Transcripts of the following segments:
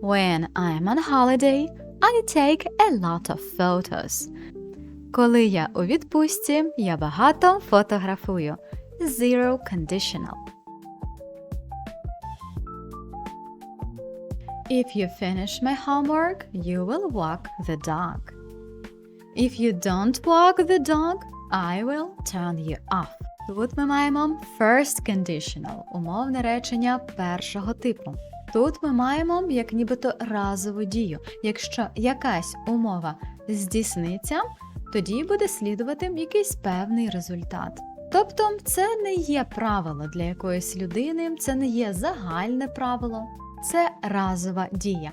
When I'm on holiday, I take a lot of photos. Коли я у відпустці, я багато фотографую. Zero conditional. If you finish my homework, you will walk the dog. If you don't walk the dog, I will turn you off. Тут ми маємо first conditional, умовне речення першого типу. Тут ми маємо як нібито разову дію. Якщо якась умова здійсниться, тоді буде слідувати якийсь певний результат. Тобто це не є правило для якоїсь людини, це не є загальне правило, це разова дія.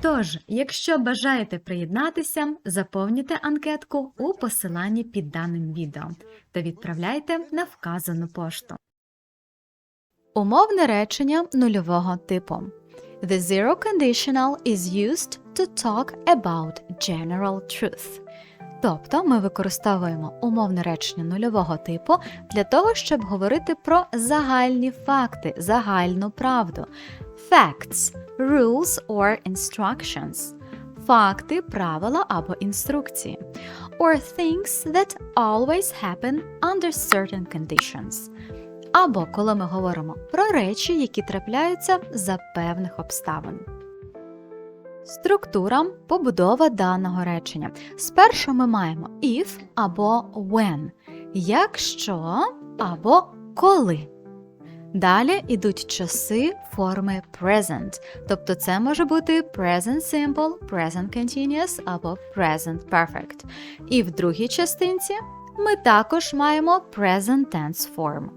Тож, якщо бажаєте приєднатися, заповнюйте анкетку у посиланні під даним відео та відправляйте на вказану пошту. Умовне речення нульового типу. The zero conditional is used to talk about general truth. Тобто ми використовуємо умовне речення нульового типу для того, щоб говорити про загальні факти, загальну правду. Facts, rules or instructions. Факти, правила або інструкції. Or things that always happen under certain conditions. Або коли ми говоримо про речі, які трапляються за певних обставин. Структура побудова даного речення. Спершу ми маємо if або when, якщо або коли. Далі йдуть часи форми present, тобто це може бути present simple, present continuous або present perfect. І в другій частинці ми також маємо present tense form.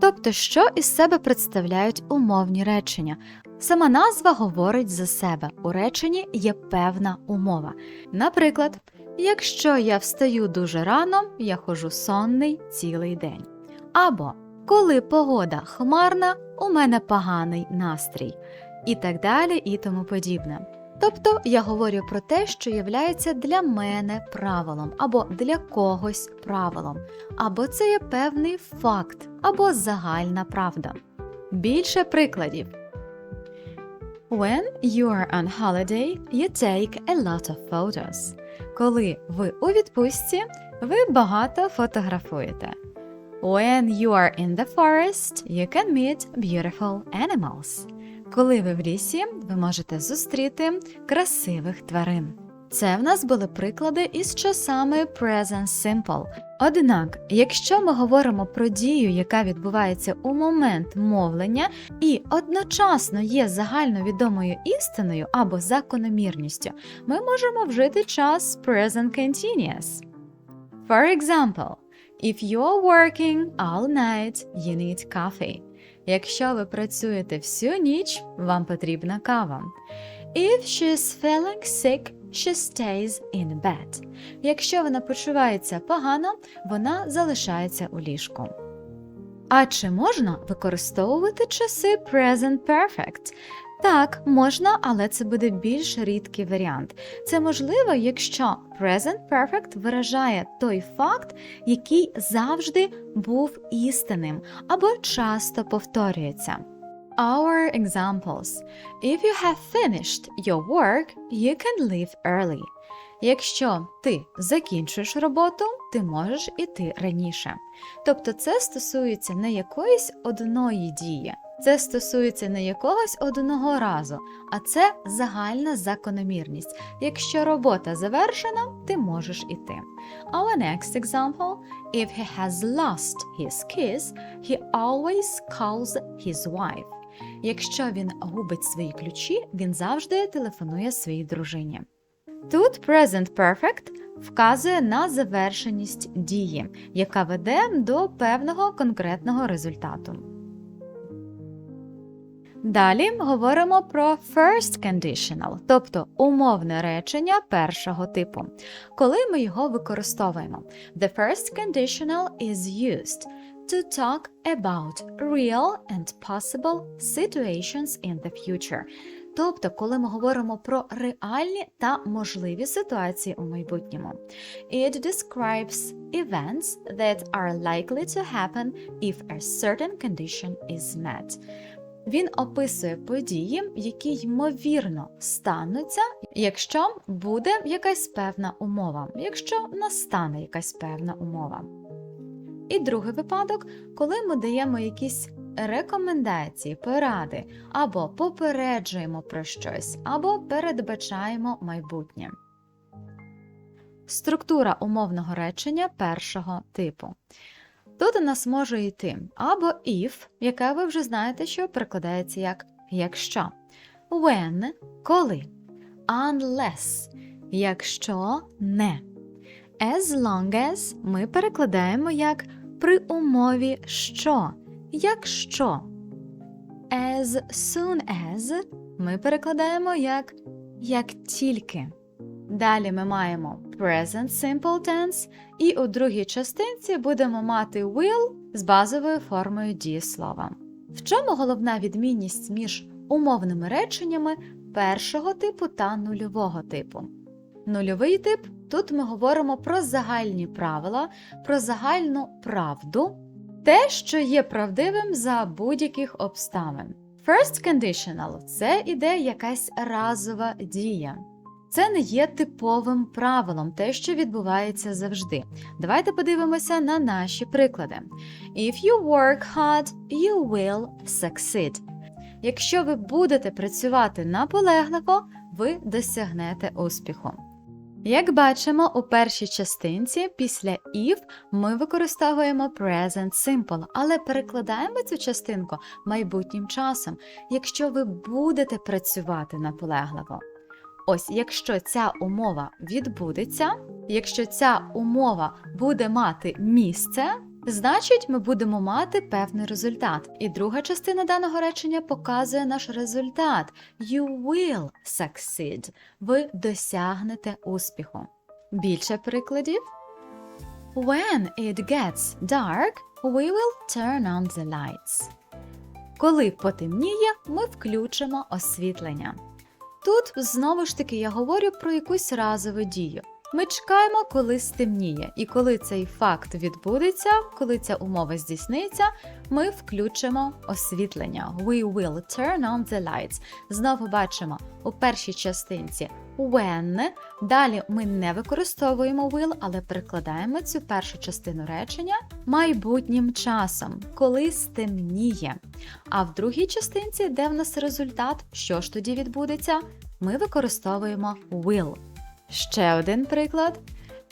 Тобто, що із себе представляють умовні речення? Сама назва говорить за себе. У реченні є певна умова. Наприклад, якщо я встаю дуже рано, я хожу сонний цілий день. Або коли погода хмарна, у мене поганий настрій. І так далі, і тому подібне. Тобто я говорю про те, що являється для мене правилом, або для когось правилом, або це є певний факт, або загальна правда. Більше прикладів. When you are on holiday, you take a lot of photos. Коли ви у відпустці, ви багато фотографуєте. When you are in the forest, you can meet beautiful animals. Коли ви в лісі, ви можете зустріти красивих тварин. Це в нас були приклади із часами Present Simple. Однак, якщо ми говоримо про дію, яка відбувається у момент мовлення, і одночасно є загальновідомою істиною або закономірністю, ми можемо вжити час Present Continuous. For example, if you're working all night, you need coffee. Якщо ви працюєте всю ніч, вам потрібна кава. If she's feeling sick, she stays in bed. Якщо вона почувається погано, вона залишається у ліжку. А чи можна використовувати часи Present Perfect? Так, можна, але це буде більш рідкий варіант. Це можливо, якщо Present Perfect виражає той факт, який завжди був істинним або часто повторюється. Our examples. If you have finished your work, you can leave early. Якщо ти закінчуєш роботу, ти можеш іти раніше. Тобто це стосується не якоїсь одної дії, це стосується не якогось одного разу, а це загальна закономірність. Якщо робота завершена, ти можеш іти. Our next example: if he has lost his keys, he always calls his wife. Якщо він губить свої ключі, він завжди телефонує своїй дружині. Тут Present Perfect вказує на завершеність дії, яка веде до певного конкретного результату. Далі говоримо про first conditional, тобто умовне речення першого типу. Коли ми його використовуємо. The first conditional is used to talk about real and possible situations in the future. Тобто, коли ми говоримо про реальні та можливі ситуації у майбутньому. It describes events that are likely to happen if a certain condition is met. Він описує події, які ймовірно стануться, якщо буде якась певна умова, якщо настане якась певна умова. І другий випадок, коли ми даємо якісь рекомендації, поради, або попереджуємо про щось, або передбачаємо майбутнє. Структура умовного речення першого типу. Тут у нас може йти або if, яке ви вже знаєте, що перекладається як якщо, when коли, unless якщо не. As long as ми перекладаємо як при умові що, якщо. As soon as ми перекладаємо як як тільки. Далі ми маємо present simple tense, і у другій частинці будемо мати will з базовою формою дієслова. В чому головна відмінність між умовними реченнями першого типу та нульового типу? Нульовий тип тут ми говоримо про загальні правила, про загальну правду, те, що є правдивим за будь-яких обставин. First conditional це іде якась разова дія. Це не є типовим правилом, те, що відбувається завжди. Давайте подивимося на наші приклади. If you work hard, you will succeed. Якщо ви будете працювати наполегливо, ви досягнете успіху. Як бачимо, у першій частинці після if ми використовуємо present simple, але перекладаємо цю частинку майбутнім часом, якщо ви будете працювати наполегливо. Ось, якщо ця умова відбудеться, якщо ця умова буде мати місце, значить ми будемо мати певний результат. І друга частина даного речення показує наш результат. You will succeed. Ви досягнете успіху. Більше прикладів. When it gets dark, we will turn on the lights. Коли потемніє, ми включимо освітлення. Тут знову ж таки я говорю про якусь разову дію. Ми чекаємо, коли стемніє, і коли цей факт відбудеться, коли ця умова здійсниться, ми включимо освітлення. We will turn on the lights. Знову бачимо у першій частинці when. Далі ми не використовуємо will, але перекладаємо цю першу частину речення майбутнім часом, коли стемніє. А в другій частинці, де в нас результат, що ж тоді відбудеться, ми використовуємо will. Ще один приклад.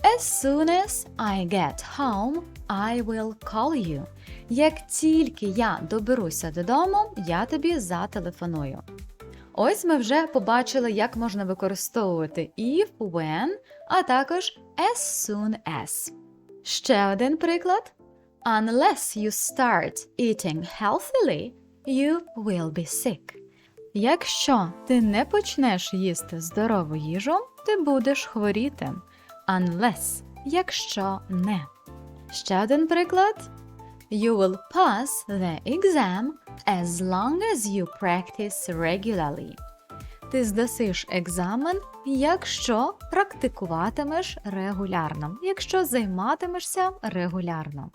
As soon as I get home, I will call you. Як тільки я доберуся додому, я тобі зателефоную. Ось ми вже побачили, як можна використовувати if, when, а також as soon as. Ще один приклад. Unless you start eating healthily, you will be sick. Якщо ти не почнеш їсти здорову їжу, ти будеш хворіти. Unless, якщо не. Ще один приклад. You will pass the exam as long as you practice regularly. Ти здасиш екзамен, якщо практикуватимеш регулярно, якщо займатимешся регулярно.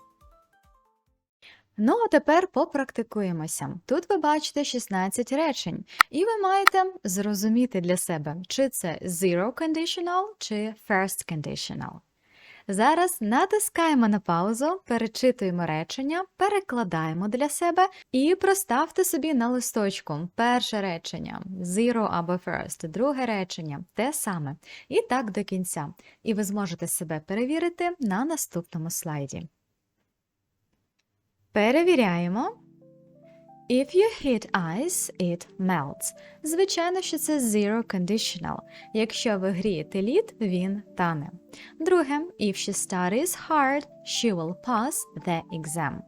Ну, а тепер попрактикуємося. Тут ви бачите 16 речень, і ви маєте зрозуміти для себе, чи це zero conditional, чи first conditional. Зараз натискаємо на паузу, перечитуємо речення, перекладаємо для себе і проставте собі на листочку перше речення zero або first, друге речення те саме. І так до кінця. І ви зможете себе перевірити на наступному слайді. Перевіряємо. If you hit ice, it melts. Звичайно, що це zero conditional. Якщо ви грієте лід, він тане. Друге, if she studies hard, she will pass the exam.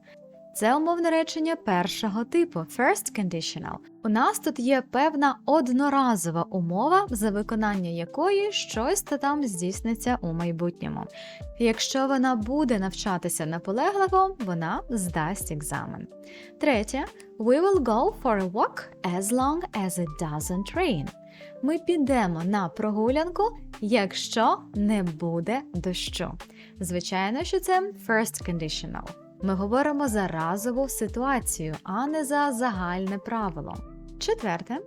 Це умовне речення першого типу first conditional. У нас тут є певна одноразова умова, за виконання якої щось та там здійсниться у майбутньому. Якщо вона буде навчатися наполегливо, вона здасть екзамен. Третє, we will go for a walk as long as it doesn't rain. Ми підемо на прогулянку, якщо не буде дощу. Звичайно, що це first conditional. Ми говоримо за разову ситуацію, а не за загальне правило. Четверте,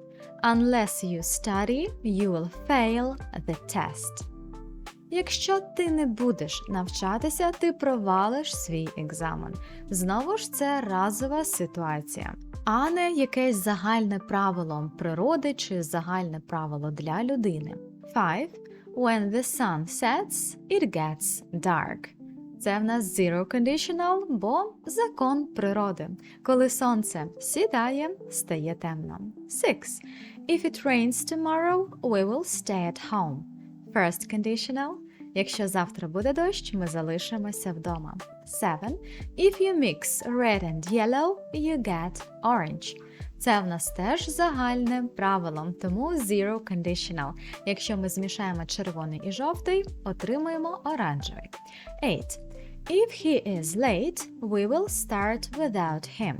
unless you study, you will fail the test. Якщо ти не будеш навчатися, ти провалиш свій екзамен. Знову ж це разова ситуація, а не якесь загальне правило природи чи загальне правило для людини. 5. When the sun sets, it gets dark. Це в нас zero conditional, бо закон природи. Коли сонце сідає, стає темно. 6. If it rains tomorrow, we will stay at home. First conditional. Якщо завтра буде дощ, ми залишимося вдома. 7. If you mix red and yellow, you get orange. Це в нас теж загальне правило, тому zero conditional. Якщо ми змішаємо червоний і жовтий, отримуємо оранжевий. 8. If he is late, we will start without him.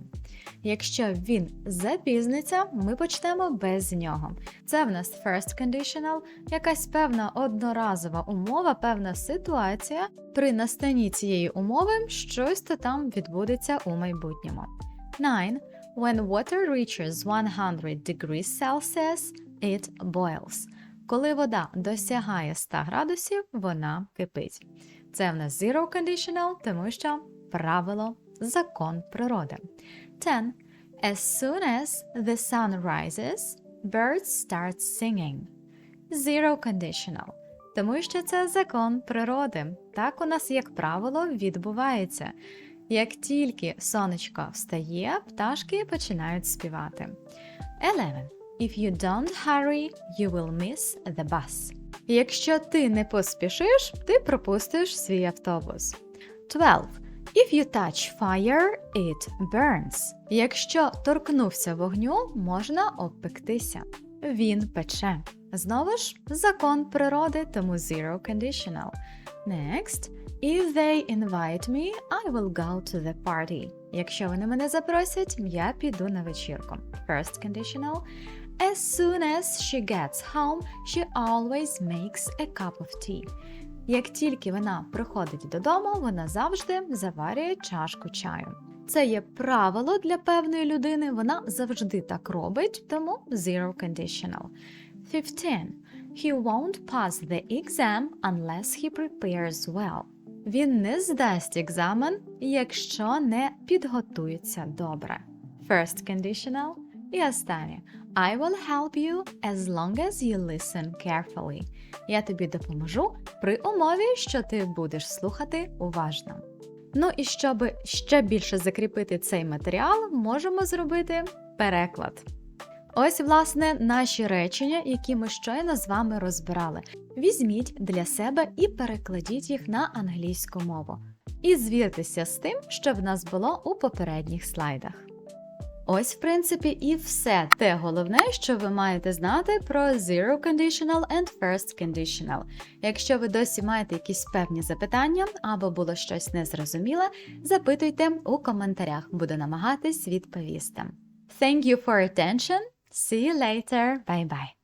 Якщо він запізниться, ми почнемо без нього. Це в нас first conditional, якась певна одноразова умова, певна ситуація. При настанні цієї умови щось то там відбудеться у майбутньому. 9. When water reaches 100 degrees Celsius, it boils. Коли вода досягає 100 градусів, вона кипить. Це в нас zero conditional, тому що правило закон природи. 10. As soon as the sun rises, birds start singing. Zero conditional. Тому що це закон природи. Так у нас, як правило, відбувається. Як тільки сонечко встає, пташки починають співати. 11. If you don't hurry, you will miss the bus. Якщо ти не поспішиш, ти пропустиш свій автобус. 12. If you touch fire, it burns. Якщо торкнувся вогню, можна обпектися. Він пече. Знову ж закон природи, тому zero conditional. Next. If they invite me, I will go to the party. Якщо вони мене запросять, я піду на вечірку. First conditional. As soon as she gets home, she always makes a cup of tea. Як тільки вона приходить додому, вона завжди заварює чашку чаю. Це є правило для певної людини, вона завжди так робить, тому zero conditional. 15. He won't pass the exam unless he prepares well. Він не здасть екзамен, якщо не підготується добре. First conditional. І останнє. I will help you as long as you listen carefully. Я тобі допоможу при умові, що ти будеш слухати уважно. Ну і щоб ще більше закріпити цей матеріал, можемо зробити переклад. Ось, власне, наші речення, які ми щойно з вами розбирали. Візьміть для себе і перекладіть їх на англійську мову. І звіртеся з тим, що в нас було у попередніх слайдах. Ось, в принципі, і все те головне, що ви маєте знати про Zero Conditional and First Conditional. Якщо ви досі маєте якісь певні запитання або було щось незрозуміле, запитуйте у коментарях, буду намагатись відповісти. Thank you for attention. See you later. Bye bye.